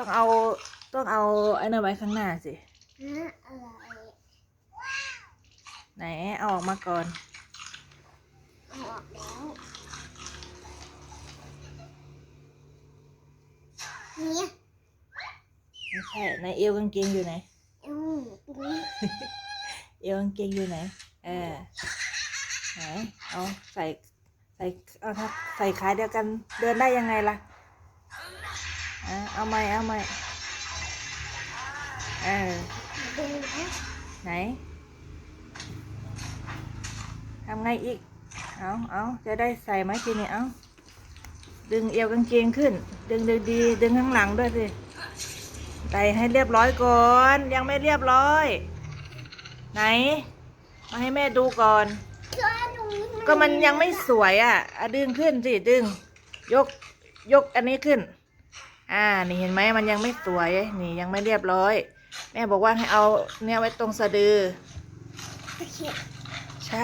ต้องเอาต้องเอาไอ้นั่นไว้ข้างหน้าสิฮะอะไรไหนเอาออกมาก่อนเอาออกแล้วเนี่ยไม่ใช่ในเอวกางเกงอยู่ไหนอืมตรงนี้เอวกางเกงอยู่ไหนเออไหนเอาใส่ใส่เอาครับใส่ขาเดียวกันเดินได้ยังไงล่ะอะ เอาไหมเอาไหมเออไหนทำไงอีก เอาเอาจะได้ใส่ไหมทีนี้เอาดึงเอวกางเกงขึ้น ดึงดึงดี ดึงข้างหลังด้วยสิใส่ให้เรียบร้อยก่อน ยังไม่เรียบร้อย ไหน มาให้แม่ดูก่อน ก็มันยังไม่สวยอะอะดึงขึ้นสิ ดึง ยก ยกอันนี้ขึ้น อ่า นี่เห็นไหมมันยังไม่สวย นี่ยังไม่เรียบร้อย แม่บอกว่าให้เอาเนี่ยไว้ตรงสะดือโอเคใช่